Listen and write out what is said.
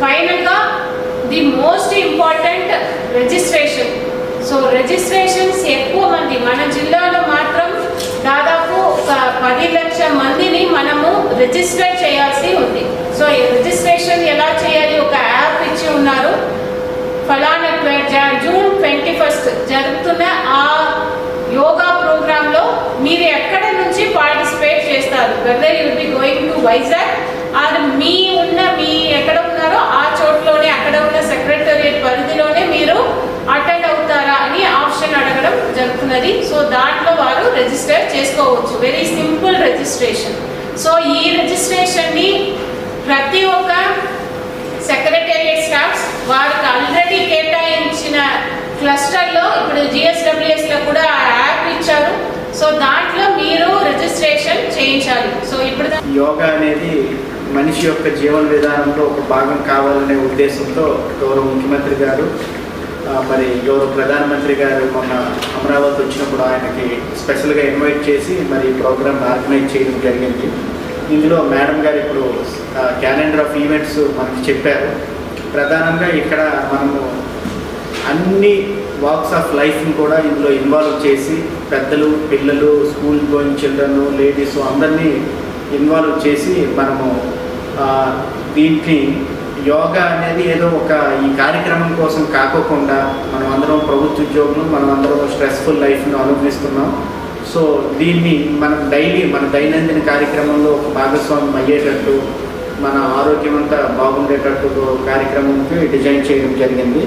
ఫైనల్గా the most important registration so registrations ఎక్కువ మంది. మన జిల్లాలో మాత్రం దాదాపు ఒక పది లక్షల మందిని మనము రిజిస్టర్ చేయాల్సి ఉంది. సో ఈ రిజిస్ట్రేషన్ ఎలా చేయాలి? ఒక యాప్ ఇచ్చి ఉన్నారు. ఫలానా జూన్ ట్వంటీ ఫస్ట్ జరుగుతున్న ఆ యోగా ప్రోగ్రాంలో మీరు ఎక్కడ నుంచి పార్టిసిపేట్ చేస్తారు? Whether you be going to Vizag or మీ ఉన్న మీ ఎక్కడ ఉన్నారో ఆ చోట్లోనే అక్కడ ఉన్న సెక్రటరియట్ పరిధిలోనే మీరు అటెండ్ అవుతారా అని ఆప్షన్ అడగడం జరుగుతున్నది. సో దాంట్లో వారు రిజిస్టర్ చేసుకోవచ్చు. వెరీ సింపుల్ రిజిస్ట్రేషన్ సో ఈ రిజిస్ట్రేషన్ని ప్రతి ఒక్క సెక్రటేరియట్ స్టాఫ్స్ వారికి ఆల్రెడీ కేటాయించిన క్లస్టర్లో ఇప్పుడు జిఎస్డబ్ల్యూఎస్లో కూడా యాప్ ఇచ్చారు. సో దాంట్లో మీరు రిజిస్ట్రేషన్ చేయించాలి. సో ఇప్పుడు యోగా అనేది మనిషి యొక్క జీవన విధానంలో ఒక భాగం కావాలనే ఉద్దేశంతో గౌరవ ముఖ్యమంత్రి గారు మరి గౌరవ ప్రధానమంత్రి గారు మొన్న అమరావతి వచ్చినప్పుడు ఆయనకి స్పెషల్గా ఇన్వైట్ చేసి మరి ఈ ప్రోగ్రామ్ ఆర్గనైజ్ చేయడం జరిగింది. ఇందులో మేడం గారు ఇప్పుడు క్యాలెండర్ ఆఫ్ ఈవెంట్స్ మనకి చెప్పారు. ప్రధానంగా ఇక్కడ మనము అన్ని వాక్స్ ఆఫ్ లైఫ్ని కూడా ఇందులో ఇన్వాల్వ్ చేసి పెద్దలు పిల్లలు స్కూల్ గోయింగ్ చిల్డ్రన్ లేడీస్ అందరినీ ఇన్వాల్వ్ చేసి మనము దీనికి యోగా అనేది ఏదో ఒక ఈ కార్యక్రమం కోసం కాకోకుండా మనం అందరం ప్రభుత్వ ఉద్యోగులు మనం అందరం స్ట్రెస్ఫుల్ లైఫ్ను అనుభవిస్తున్నాం. సో దీన్ని మనం డైలీ మన దైనందిన కార్యక్రమంలో ఒక భాగస్వామ్యం అయ్యేటట్టు మన ఆరోగ్యం అంతా బాగుండేటట్టు కార్యక్రమంకి డిజైన్ చేయడం జరిగింది.